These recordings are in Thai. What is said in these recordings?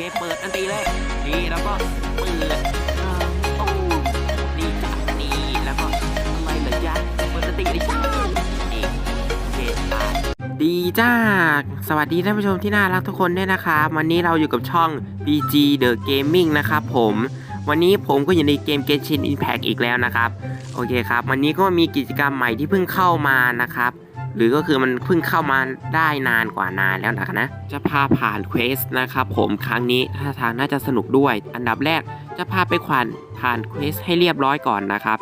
เคเปิดอันตีเลยนี่แล้วก็เปิดโอ้นี่จ้ะนี่แล้วก็อะไรเหรอจ๊ะเปิดอันตีเลยจ้านี่โอเคตายดีจ้า สวัสดีท่านผู้ชมที่น่ารักทุกคนด้วยนะครับวันนี้เราอยู่กับช่อง BG The Gaming นะครับผมวันนี้ผมก็อยู่ในเกม Genshin Impact อีกแล้วนะครับ โอเคครับ วันนี้ก็มีกิจกรรมใหม่ที่เพิ่งเข้ามานะครับ หรือก็คือมันเพิ่งเข้ามาได้นานกว่านานแล้วนะคะนะ จะพาผ่านเควสนะครับผมครั้งนี้ท่าทางน่าจะสนุกด้วย อันดับแรกจะพาไปผ่านผ่านเควสให้เรียบร้อยก่อนนะครับ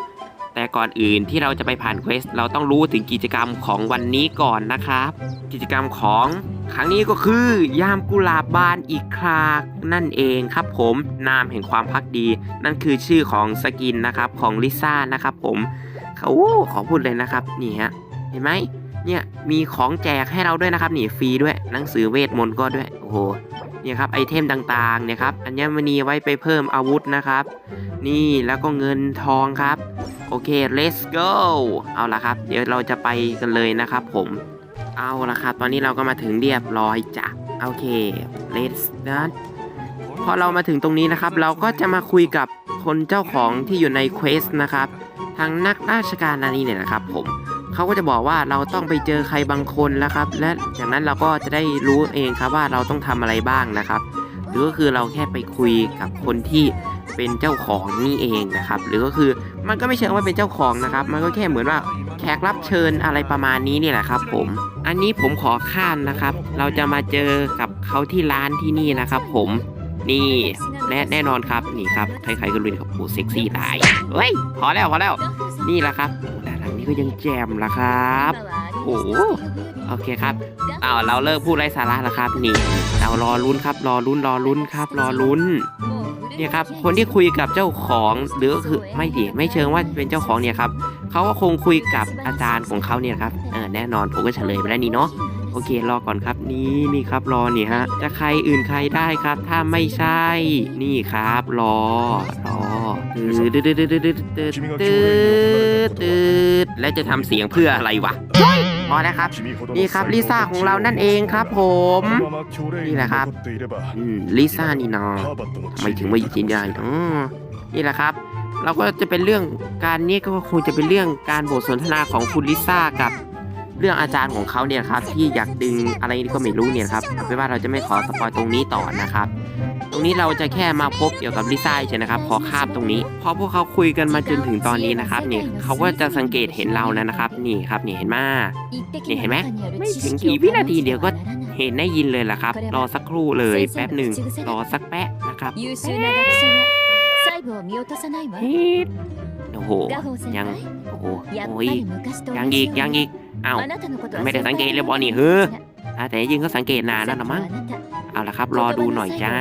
แต่ก่อนอื่นที่เราจะไปผ่านเควสเราต้องรู้ถึงกิจกรรมของวันนี้ก่อนนะครับ กิจกรรมของครั้งนี้ก็คือยามกุลาบานอีกครากนั่นเองครับผมนามแห่งความพักดี นั่นคือชื่อของสกินนะครับของลิซ่านะครับผมเขาขอพูดเลยนะครับนี่ฮะเห็นไหม เนี่ยมีของแจกให้เราด้วยนะครับนี่ฟรีด้วยหนังสือเวทมนต์ก็ด้วยโอ้โหเนี่ยครับไอเทมต่างๆเนี่ยครับอัญมณีไว้ไปเพิ่มอาวุธนะครับ นี่แล้วก็เงินทองครับ โอเค let's go เอาละครับ เดี๋ยวเราจะไปกันเลยนะครับผมเอาละครับ ตอนนี้เราก็มาถึงเรียบร้อยจ้ะโอเค let's start พอเรามาถึงตรงนี้นะครับ เราก็จะมาคุยกับคนเจ้าของที่อยู่ในเควสนะครับทางนักราชการอันนี้เนี่ยนะครับผม เขาก็จะบอกว่าเราต้องไปเจอใครบางคนนะครับ และจากนั้นเราก็จะได้รู้เองครับว่าเราต้องทำอะไรบ้างนะครับ หรือก็คือเราแค่ไปคุยกับคนที่เป็นเจ้าของนี่เองนะครับ หรือก็คือมันก็ไม่เชิงว่าเป็นเจ้าของนะครับ มันก็แค่เหมือนว่าแขกรับเชิญอะไรประมาณนี้นี่แหละครับ ผม อันนี้ผมขอข้ามนะครับ เราจะมาเจอกับเขาที่ร้านที่นี่นะครับ ผมนี่และแน่นอนครับนี่ครับใครๆก็รู้นะครับโอ้เซ็กซี่ตายเฮ้ยพอแล้วพอแล้วนี่แหละครับ ก็ยังแจมละครับ โอ้โหโอเคครับอ้าวเราเลิกพูดไร้สาระแล้วครับ นี่ เรารอลุ้นครับรอลุ้นรอลุ้นครับรอลุ้นเนี่ยครับคนที่คุยกับเจ้าของหรือก็คือไม่ดีไม่เชิงว่าเป็นเจ้าของเนี่ยครับเขาก็คงคุยกับอาจารย์ของเขาเนี่ยครับเออแน่นอนผมก็เฉลยไปแล้วนี่เนาะโอเครอก่อนครับนี่นี่ครับรอนี่ฮะจะใครอื่นใครได้ครับ ถ้าไม่ใช่นี่ครับ รอรอ ตืดตืดและจะทำเสียงเพื่ออะไรวะพอนะครับ นี่ครับลิซ่าของเรานั่นเองครับผม นี่แหละครับลิซ่านี่นาทำไมถึงมาอยู่ที่นี่อ๋อนี่แหละครับ เราก็จะเป็นเรื่องการนี้ก็คงจะเป็นเรื่องการบทสนทนาของคุณลิซ่ากับเรื่องอาจารย์ของเขาเนี่ยครับที่อยากดึงอะไรนี่ก็ไม่รู้เนี่ยครับไม่ว่าเราจะไม่ขอสปอยตรงนี้ต่อนะครับ รงนี้เราจะแค่มาพบเกี่ยวกับลิซ่าใช่นะครับขอคาบตรงนี้พอพวกเขาคุยกันมาจนถึงตอนนี้นะครับนี่เขาก็จะสังเกตเห็นเราแล้วนะครับ นี่ครับนี่เห็นมานี่เห็นไหมไม่ถึงกี่วินาทีเดียวก็เห็นได้ยินเลยล่ะครับ รอสักครู่เลยแป๊บหนึ่งรอสักแป๊ะนะครับโอ้โหยังโอ้โหโอ้ยยังอีกยังอีกเอ้าไม่ได้สังเกตเลยบอลนี่เฮ้อแต่ยิงก็สังเกตนานแล้วนะมั้ง เอาละครับ รอดูหน่อยจ้า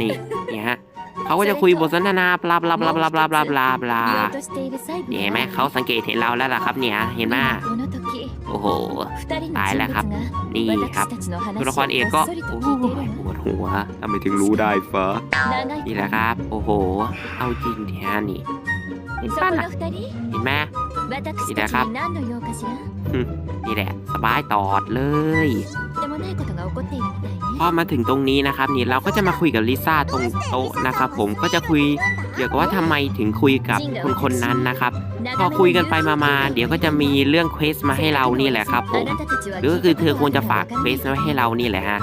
นี่เนี่ยฮะเขาก็จะคุยบทสนทนาบลาบลาบลาบลาบลาบลาบลาบลาเนี่ยเไหมเขาสังเกตเห็นเราแล้วล่ะครับเนี่ยเห็นไหมโอ้โหตายแล้วครับ นี่ครับตัวละครเอกก็ปวดหัวทำไมถึงรู้ได้เฟอนี่แหละครับ โอ้โห เอาจริงเนี่ยนี่เห็นป้ะเห็นไหมนี่แหละครับนี่แหละสบายตอดเลย พอมาถึงตรงนี้นะครับนี่เราก็จะมาคุยกับลิซ่าตรงโต๊ะนะครับ ผมก็จะคุยเกี่ยวกับว่าทำไมถึงคุยกับคนคนนั้นนะครับ พอคุยกันไปมาๆเดี๋ยวก็จะมีเรื่องเควสมาให้เรานี่แหละครับผมหรือก็คือเธอควรจะฝากเควสไว้ให้เรานี่แหละฮะ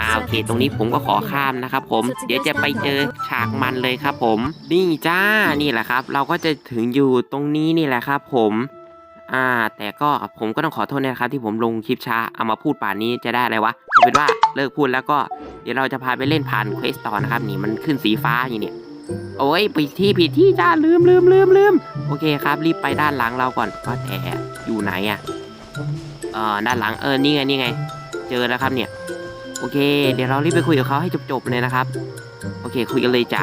อ่าโอเค ตรงนี้ผมก็ขอข้ามนะครับ ผมเดี๋ยวจะไปเจอฉากมันเลยครับ ผมนี่จ้านี่แหละครับ เราก็จะถึงอยู่ตรงนี้นี่แหละครับ ผม อ่า แต่ก็ผมก็ต้องขอโทษนะครับที่ผมลงคลิปช้า เอามาพูดป่านนี้จะได้อะไรวะเอาเป็นว่าเลิกพูดแล้วก็เดี๋ยวเราจะพาไปเล่นผ่านเควสต่อนะครับ นี่มันขึ้นสีฟ้าอย่างเนี่ยโอ้ยผิดที่ผิดที่จ้าลืมลืมลืมลืมโอเคครับ รีบไปด้านหลังเราก่อนว่าแต่อยู่ไหนอะเออด้านหลังเออนี่ไงนี่ไง เจอแล้วครับเนี่ย โอเค เดี๋ยวเรารีบไปคุยกับเขาให้จบๆเลยนะครับ โอเค คุยกันเลยจ้ะ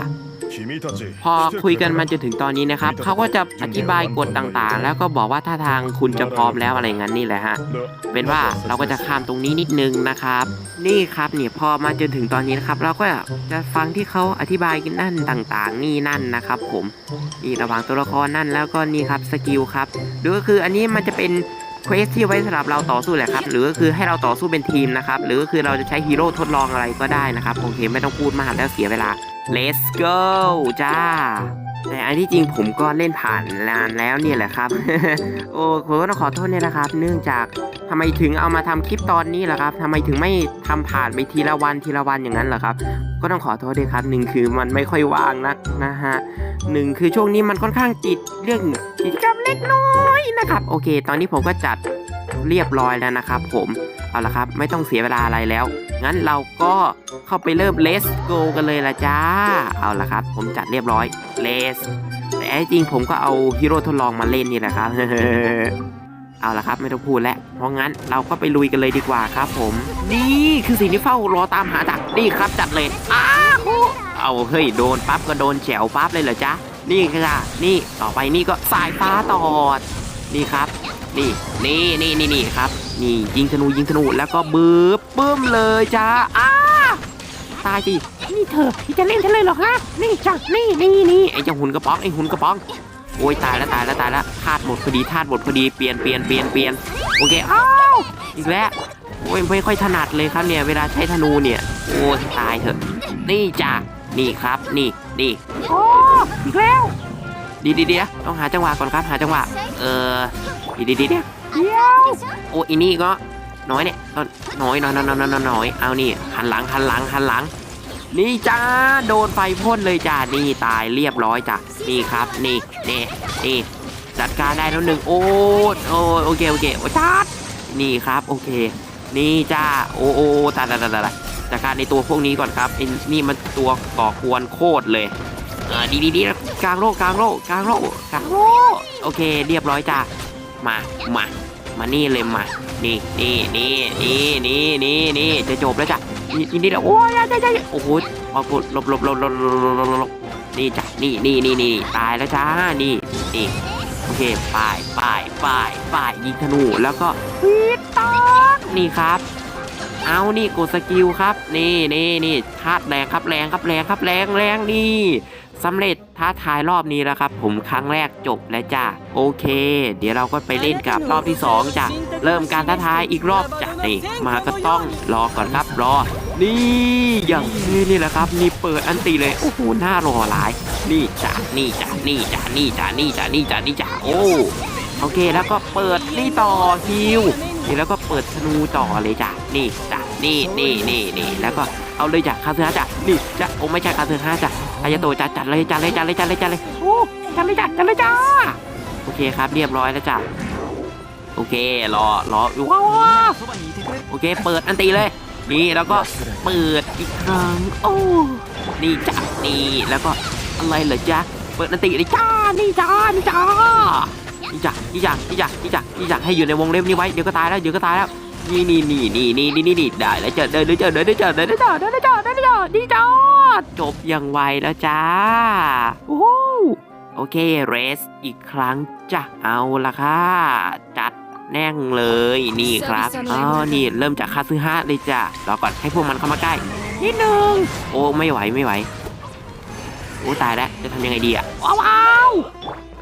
พอคุยกันมาจนถึงตอนนี้นะครับเขาก็จะอธิบายกฎต่างๆ แล้วก็บอกว่าถ้าทางคุณจะพร้อมแล้วอะไรงั้นนี่แหละฮะเป็นว่าเราก็จะข้ามตรงนี้นิดนึงนะครับ นี่ครับเนี่ยพอมาจนถึงตอนนี้นะครับ เราก็จะฟังที่เขาอธิบายกันนั่นต่างๆ นี่นั่นนะครับ ผมนี่ระหว่างตัวละครนั่นแล้วก็นี่ครับสกิลครับหรือก็คืออันนี้มันจะเป็นเควสที่ไว้สำหรับเราต่อสู้แหละครับ หรือก็คือให้เราต่อสู้เป็นทีมนะครับ หรือก็คือเราจะใช้ฮีโร่ทดลองอะไรก็ได้นะครับ โอเค ไม่ต้องพูดมากแล้วเสียเวลา let's go จ้า แต่อันที่จริงผมก็เล่นผ่านนานแล้วเนี่ยแหละครับ โอ้ผมก็ต้องขอโทษเนี่ยนะครับ เนื่องจากทำไมถึงเอามาทำคลิปตอนนี้ล่ะครับทำไมถึงไม่ทำผ่านไปทีละวันทีละวันอย่างนั้นเหรอครับ ก็ต้องขอโทษด้วยครับหนึ่งคือมันไม่ค่อยว่างนักนะฮะหนึ่งคือช่วงนี้มันค่อนข้างติดเรื่องกิจกรรมเล็กน้อยนะครับ โอเค ตอนนี้ผมก็จัดเรียบร้อยแล้วนะครับ ผมเอาละครับ ไม่ต้องเสียเวลาอะไรแล้ว งั้นเราก็เข้าไปเริ่ม let's go กันเลยละจ้า เอาละครับ ผมจัดเรียบร้อย let's แต่จริงผมก็เอาฮีโร่ทดลองมาเล่นนี่แหละครับ เอาละครับไม่ต้องพูดแล้วเพราะงั้นเราก็ไปลุยกันเลยดีกว่าครับผม นี่คือสิ่งที่เฝ้ารอตามหาจากนี่ครับจัดเลยอ้าวเอาเฮ้ยโดนปั๊บก็โดนแฉวปั๊บเลยเหรอจ๊ะนี่ค่ะนี่ต่อไปนี่ก็สายฟ้าตอด นี่ครับ นี่นี่นี่นี่นี่ครับ นี่ยิงธนูยิงธนูแล้วก็บืบปึ้มเลยจ้าอ้าตายสินี่เธอที่จะเล่นฉันเลยเหรอฮะนี่จ้ะนี่นี่นี่ไอ้เจ้าหุ่นกระป๋องไอ้หุ่นกระป๋องโอ้ยตายแล้วตายแล้วตายแล้วธาตุหมดพอดีธาตุหมดพอดีเปลี่ยนเปลี่ยนเปลี่ยนเปลี่ยนโอเคอ้าวอีกแล้วโอ้ยไม่ค่อยถนัดเลยครับเนี่ยเวลาใช้ธนูเนี่ยโอ้ยตายเถอะนี่จ้ะนี่ครับนี่นี่โอ้อีกแล้วดีดีเดียวต้องหาจังหวะก่อนครับหาจังหวะเออดีดีดี เดียวโอ้อีนี่ก็น้อยเนี่ยก็น้อยน้อยน้อยน้อยน้อยน้อยเอานี่หันหลังหันหลังหันหลัง นี่จ้าโดนไฟพ่นเลยจ้านี่ตายเรียบร้อยจ้ะนี่ครับนี่นี่นี่จัดการได้แล้วหนึ่งโอ้โอ้โอเคโอเคโอ้จัดนี่ครับโอเค นี่จ้าโอ้โอ้ตายตายตายตายจัดการในตัวพวกนี้ก่อนครับไอ้นี่มันตัวก่อควรโคตรเลยเออดีดีดีกลางโลกกลางโลกกลางโลกกลางโลกโอเค เรียบร้อยจ้ามามา มานี่เลยมา นี่นี่นี่นี่นี่นี่นี่จะจบแล้วจ้ะนี่นี่นี่โอ้ยใช่ใช่โอ้โหพอปดลบลบลบลบลบลบลบนี่จ้ะนี่นี่นี่นี่ตายแล้วจ้านี่นี่โอเคป้ายป้ายป้ายป้ายยิงธนูแล้วก็ฟีตอกนี่ครับเอานี่กดสกิลครับ นี่นี่นี่ธาตุแรงครับแรงครับแรงครับแรงแรงนี่ สำเร็จท้าทายรอบนี้แล้วครับ ผมครั้งแรกจบแล้วจ้าโอเค เดี๋ยวเราก็ไปเล่นกับรอบที่สองจ้ะเริ่มการท้าทายอีกรอบจ้ะนี่มาก็ต้องรอก่อนครับรอ นี่อย่างนี้นี่แหละครับนี่เปิดอันตีเลยโอ้โหหน้ารอหลาย นี่จ้ะนี่จ้ะนี่จ้ะนี่จ้ะนี่จ้ะนี่จ้ะนี่จ้ะโอ้โอเคแล้วก็เปิดนี่ต่อฮิวนี่แล้วก็เปิดธนูต่อเลยจ้ะนี่จ้ะ นี่นี่นี่นี่แล้วก็เอาเลยจ้ะคาเซฮะจ้ะนี่จ้ะโอ้ไม่ใช่คาเซฮะจ้ะอายาโตจ้ะจัดเลยจัดเลยจัดเลยจัดเลยจัดเลยโอ้จัดเลยจ้ะจัดเลยจ้าโอเคครับเรียบร้อยแล้วจ้ะโอเครอรอว้าวโอเค เปิดอันตีเลย นี่แล้วก็เปิดอีกครั้งโอ้นี่จ้ะนี่แล้วก็อะไรเหรอจ๊ะเปิดอันตีเลยจ้านี่จ้านี่จ้านี่จ้ะนี่จ้ะนี่จ้ะนี่จ้ะนี่จ้ะให้อยู่ในวงเล็บนี้ไว้เดี๋ยวก็ตายแล้วเดี๋ยวก็ตายแล้ว นี่นี่นี่นี่นี่นี่นี่ได้แล้วจอาเดินเจอาเดินเจอาเดินเจอาเดินเจอาเดินเจอดนี่จอดจบอย่างไวแล้วจ้าโอ้โหโอเคเรสอีกครั้งจ้ะเอาละค่ะจัดแน่งเลยนี่ครับอ๋อนี่เริ่มจากคาซึฮะเลยจ้ะรอก่อนให้พวกมันเข้ามาใกล้นิดนึงโอ้ไม่ไหวไม่ไหวโอ้ตายแล้วจะทำยังไงดีอะว้าว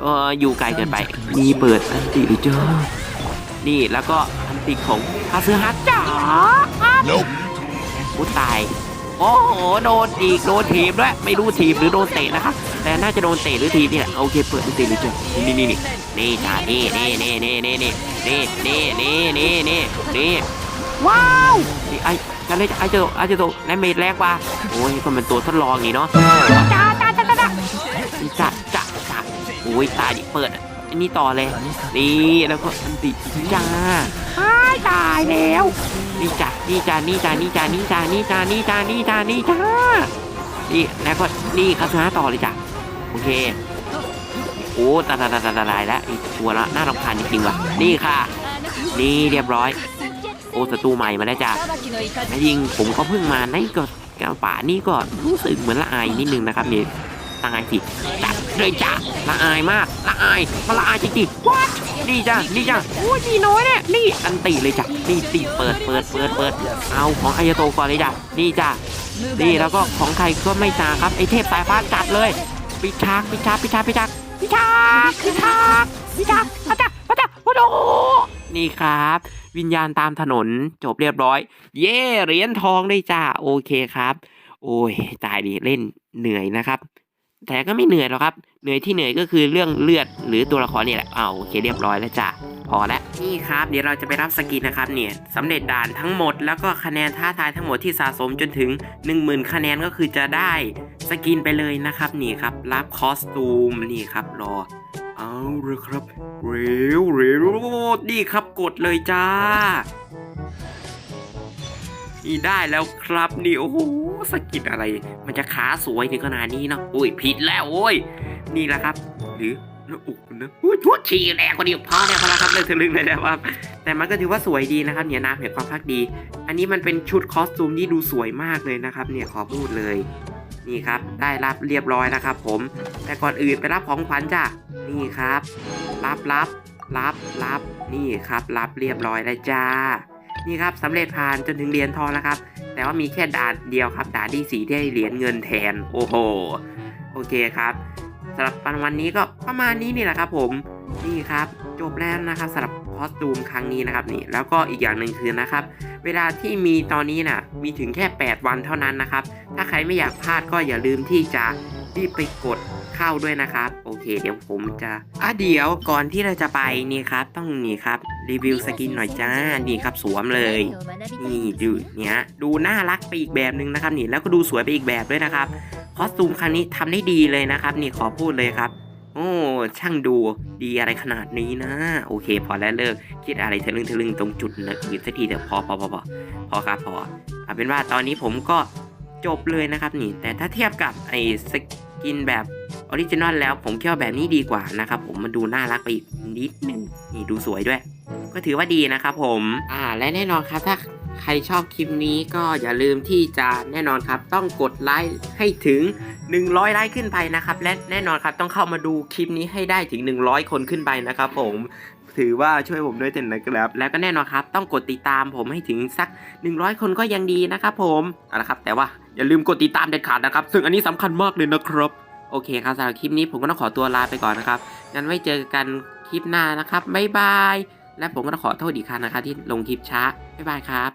เอออยู่ไกลเกินไป มีเบิดอันติหรือเจ้านี่แล้วก็อันติของ คาซึฮะจ้าโอ้ตาย โอ้โห โดนอีก โดนทีบด้วย ไม่รู้ทีบหรือโดนเตะนะครับแต่น่าจะโดนเตะหรือทีบนี่แหละ โอเค เปิดอันติเลยจ้ะนี่นี่นี่นี่จ้านี่นี่นี่นี่นี่นี่นี่นี่นี่นี่นี่นี่ว้าวนี่ไอ้กันเลยไอ้เจ้าไอ้เจ้าในเมดแรกว่า โอ้ยก็เป็นตัวทดลองนี่เนาะจ้าจ้าจ้าจ้าจ้าจ้าจ้าจ้าโอ้ยตายดิเปิด อันนี้ต่อเลยนี่แล้วก็อันติจ้าอ้ายตายแล้วนี่จ้ะนี่จ้ะนี่จ้ะนี่จ้ะนี่จ้ะนี่จ้ะนี่จ้ะนี่จ้ะนี่จ้ะนี่แล้วก็นี่คาสนาต่อเลยจ้ะโอเคโอ้ตายตายตายตายตายแล้วไอ้ตัวละน่ารำคาญจริงๆว่ะนี่ค่ะ นี่เรียบร้อย โอ้ศัตรูใหม่มาแล้วจ้ะแล้วยิงผมก็เพิ่งมาในก็กป่านี่ก็รู้สึกเหมือนละอายนิดนึงนะครับนี่ ตายสิจัดเลยจ้ะละอายมากละอายมาละอายจริงๆว้านี่จ้ะนี่จ้ะโอ้ยนี่น้อยเนี่ยนี่อันตีเลยจ้ะนี่ตีเปิดเปิดเปิดเปิดเอาของอายโตก่อนเลยจ้ะนี่จ้ะนี่แล้วก็ของใครก็ไม่ตางครับไอเทพสายฟ้าจัดเลยปิชากปิชากปิชากปิชากปิชากปิชากปิชากอาจ้ารย์อาจารย์โอ้โหนี่ครับ วิญญาณตามถนนจบเรียบร้อย เย่เหรียญทองได้จ้าโอเคครับ โอ้ยตายดิเล่นเหนื่อยนะครับ แต่ก็ไม่เหนื่อยหรอกครับ เหนื่อยที่เหนื่อยก็คือเรื่องเลือดหรือตัวละครนี่แหละ เอาโอเคเรียบร้อยแล้วจ้ะ พอแล้วนี่ครับ เดี๋ยวเราจะไปรับสกินนะครับเนี่ยสำเร็จด่านทั้งหมด แล้วก็คะแนนท้าทายทั้งหมดที่สะสมจนถึง 10,000 คะแนนก็คือจะได้สกินไปเลยนะครับนี่ครับรับคอสตูมนี่ครับรอเอาเลยครับเร็วเร็วนี่ครับกดเลยจ้า นี่ได้แล้วครับนี่โอ้โหสกินอะไร มันจะขาสวยถึงขนาดนี้เนาะอุ้ยผิดแล้วโอ้ย นี่แหละครับ หรือหน้าอกมันนะอุ้ยทุดฉี่แรงกว่านี้พอแล้วพอแล้วครับเลยทะลึ่งเลยนะครับ แต่มันก็ถือว่าสวยดีนะครับ เนี่ยนาเห็นความพักดี อันนี้มันเป็นชุดคอสตูมที่ดูสวยมากเลยนะครับ เนี่ยขอพูดเลยนี่ครับ ได้รับเรียบร้อยนะครับผม แต่ก่อนอื่นไปรับของขวัญจ้ะ นี่ครับ รับรับรับรับ นี่ครับ รับเรียบร้อยแล้วจ้า นี่ครับสำเร็จผ่านจนถึงเหรียญทองแล้วครับ แต่ว่ามีแค่ด่านเดียวครับด่านที่สีที่ได้เหรียญเงินแทนโอ้โหโอเคครับสำหรับวันนี้ก็ประมาณนี้นี่แหละครับ ผมนี่ครับจบแล้วนะครับสำหรับคอสตูมครั้งนี้นะครับนี่แล้วก็อีกอย่างหนึ่งคือนะครับ เวลาที่มีตอนนี้นะ่ะ มีถึงแค่ 8 วันเท่านั้นนะครับ ถ้าใครไม่อยากพลาดก็อย่าลืมที่จะรีบไปกดเข้าด้วยนะครับ โอเค เดี๋ยวผมจะอะเดี๋ยวก่อนที่เราจะไปนี่ครับ ต้องนี่ครับ รีวิวสกินหน่อยจ้านี่ครับสวมเลย นี่ดูเนี้ยดูน่ารักไปอีกแบบนึงนะครับนี่แล้วก็ดูสวยไปอีกแบบด้วยนะครับคอสตูมครั้งนี้ทำได้ดีเลยนะครับ นี่ขอพูดเลยครับ โอ้ช่างดูดีอะไรขนาดนี้นะ โอเค พอแล้วเลิกคิดอะไรทะลึ่งทะลึ่งตรงจุดนะอื่นสักทีเถอะพอพอพอพอพอครับพอเอาเป็นว่าตอนนี้ผมก็จบเลยนะครับนี่ แต่ถ้าเทียบกับไอ้สกินแบบออริจินอลแล้วผมคิดว่าแบบนี้ดีกว่านะครับผมมันดูน่ารักไปอีกนิดนึงนี่ดูสวยด้วย ก็ถือว่าดีนะครับผม อ่าและแน่นอนครับถ้า ใครชอบคลิปนี้ก็อย่าลืมที่จะแน่นอนครับ ต้องกดไลค์ให้ถึง 100 ไลค์ขึ้นไปนะครับ และแน่นอนครับต้องเข้ามาดูคลิปนี้ให้ได้ถึง 100 คนขึ้นไปนะครับ ผมถือว่าช่วยผมด้วยเถอะนะครับ แล้วก็แน่นอนครับ ต้องกดติดตามผมให้ถึงสัก 100 คนก็ยังดีนะครับผมเอาละครับ แต่ว่าอย่าลืมกดติดตามเด็ดขาดนะครับ ซึ่งอันนี้สำคัญมากเลยนะครับ โอเคครับสำหรับคลิปนี้ผมก็ต้องขอตัวลาไปก่อนนะครับงั้นไว้เจอกันคลิปหน้านะครับบ๊ายบายและผมก็ต้องขอโทษอีกครั้งนะครับที่ลงคลิปช้าบ๊ายบายครับ